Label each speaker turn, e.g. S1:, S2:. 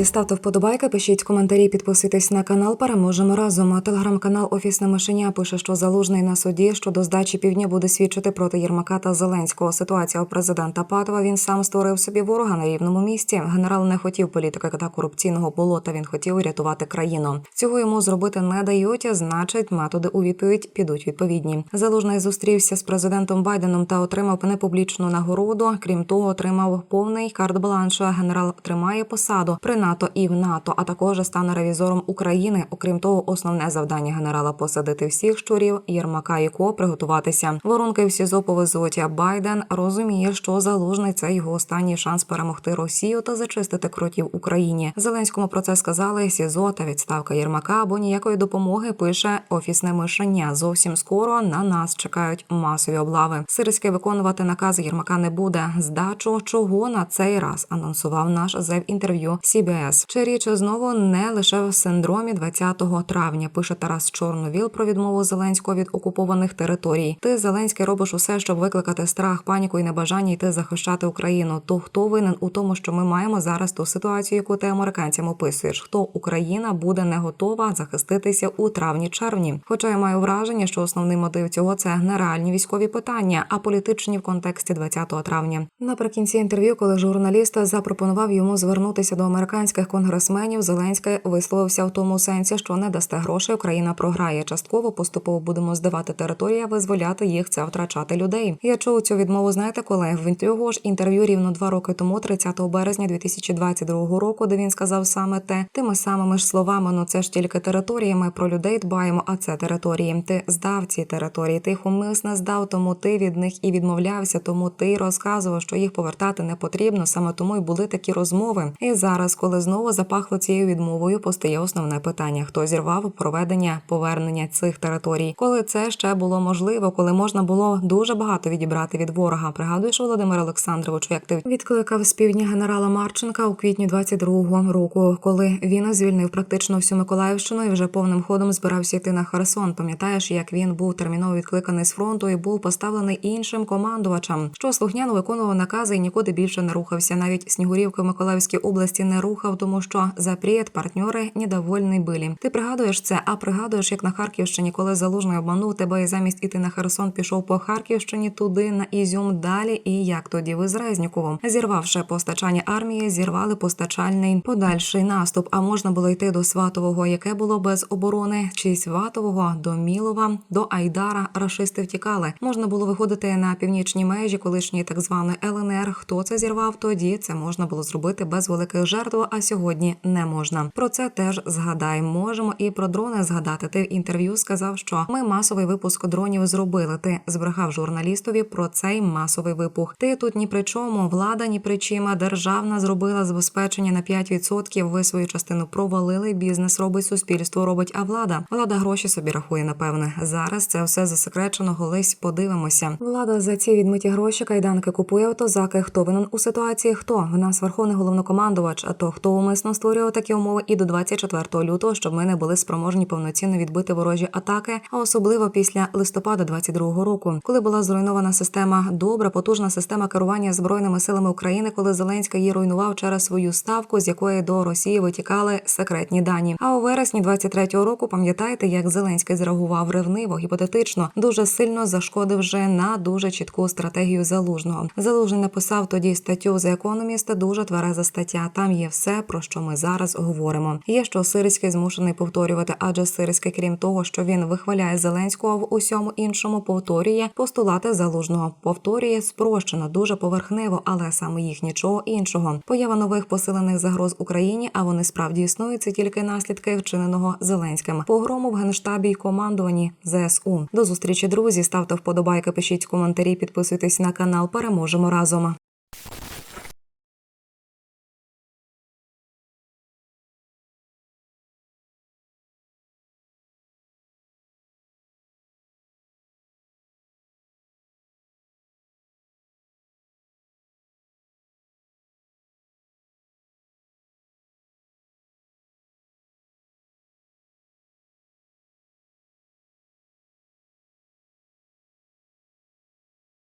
S1: Друзі, ставте вподобайки, пишіть коментарі, підписуйтесь на канал. Переможемо разом. Телеграм-канал Офісне мишеня пише, що залужний на суді щодо здачі півдня буде свідчити проти Єрмака та Зеленського. Ситуація у президента Патова. Він сам створив собі ворога на рівному місці. Генерал не хотів політики та корупційного болота. Він хотів рятувати країну. Цього йому зробити не дають. Значить, методи у відповідь підуть відповідні. Залужний зустрівся з президентом Байденом та отримав непублічну нагороду. Крім того, отримав повний карт-бланш. Генерал тримає посаду при НАТО і в НАТО, а також стане ревізором України. Окрім того, основне завдання генерала посадити всіх щурів Єрмака і Ко приготуватися. Воронки в СІЗО повезуть. Байден розуміє, що залужний це його останній шанс перемогти Росію та зачистити кротів Україні. Зеленському про це сказали СІЗО та відставка Єрмака або ніякої допомоги. Пише офісне мишення. Зовсім скоро на нас чекають масові облави. Сирське виконувати накази Єрмака не буде. Здачу чого на цей раз анонсував наш зев інтерв'ю CBS. Чи річ знову не лише в синдромі 20 травня. Пише Тарас Чорновіл про відмову Зеленського від окупованих територій. Ти Зеленський робиш усе, щоб викликати страх, паніку і небажання йти захищати Україну. То хто винен у тому, що ми маємо зараз ту ситуацію, яку ти американцям описуєш? Хто Україна буде не готова захиститися у травні-червні? Хоча я маю враження, що основний мотив цього це не реальні військові питання, а політичні в контексті 20 травня. Наприкінці інтерв'ю, коли журналіст запропонував йому звернутися до американських конгресменів, Зеленський висловився в тому сенсі, що не дасте грошей, Україна програє. Частково поступово будемо здавати території, визволяти їх це втрачати людей. Я чув цю відмову. Знаєте, коли в цього ж інтерв'ю рівно два роки тому, 30 березня 2022 року, де він сказав саме те, тими самими ж словами, ну це ж тільки території. Ми про людей дбаємо, а це території. Ти здав ці території, ти їх умисно здав, тому ти від них і відмовлявся. Тому ти розказував, що їх повертати не потрібно. Саме тому й були такі розмови. І зараз, коли знову запахло цією відмовою, постає основне питання: хто зірвав проведення повернення цих територій, коли це ще було можливо, коли можна було дуже багато відібрати від ворога. Пригадуєш, Володимир Олександрович, як ти відкликав з півдня генерала Марченка у квітні 22-го року, коли він звільнив практично всю Миколаївщину і вже повним ходом збирався йти на Херсон. Пам'ятаєш, як він був терміново відкликаний з фронту і був поставлений іншим командувачем, що слухняно виконував накази і нікуди більше не рухався. Навіть Снігурівки в Миколаївській області не рухав, тому що за запрет партньори недовольні були. Ти пригадуєш це? А пригадуєш, як на Харківщині, коли залужний обманув тебе і замість іти на Херсон, пішов по Харківщині туди на Ізюм далі. І як тоді ви з Резніковим, зірвавши постачання армії, зірвали постачальний подальший наступ. А можна було йти до Сватового, яке було без оборони, чи Сватового до Мілова, до Айдара. Рашисти втікали. Можна було виходити на північні межі, колишньої так званої ЛНР. Хто це зірвав? Тоді це можна було зробити без великих жертв. А сьогодні не можна. Про це теж згадай. Можемо і про дрони згадати. Ти в інтерв'ю сказав, що ми масовий випуск дронів зробили. Ти збрехав журналістові про цей масовий випух. Ти тут ні при чому, влада ні при чим, а державна зробила забезпечення на 5%. Ви свою частину провалили. Бізнес робить суспільство, робить, а влада. Влада гроші собі рахує. Напевне, зараз це все засекречено. Голись подивимося. Влада за ці відмиті гроші кайданки купує автозаки. Хто винен у ситуації? Хто в нас верховний головнокомандувач? А то хто умисно створював такі умови і до 24 лютого, щоб ми не були спроможні повноцінно відбити ворожі атаки, а особливо після листопада 22 року, коли була зруйнована система добра, потужна система керування збройними силами України, коли Зеленський її руйнував через свою ставку, з якої до Росії витікали секретні дані. А у вересні 23-го року пам'ятаєте, як Зеленський зреагував ревниво, гіпотетично, дуже сильно зашкодив вже на дуже чітку стратегію залужного. Залужний написав тоді статтю за економіста. Дуже твереза стаття. Там є все, про що ми зараз говоримо. Є що Сирський змушений повторювати, адже Сирський, крім того, що він вихваляє Зеленського в усьому іншому, повторює постулати залужного. Повторює спрощено, дуже поверхнево, але саме їх нічого іншого. Поява нових посилених загроз Україні, а вони справді існують. Це тільки наслідки вчиненого Зеленським. Погрому в генштабі й командуванні ЗСУ. До зустрічі, друзі. Ставте вподобайки, пишіть коментарі, підписуйтесь на канал. Переможемо разом.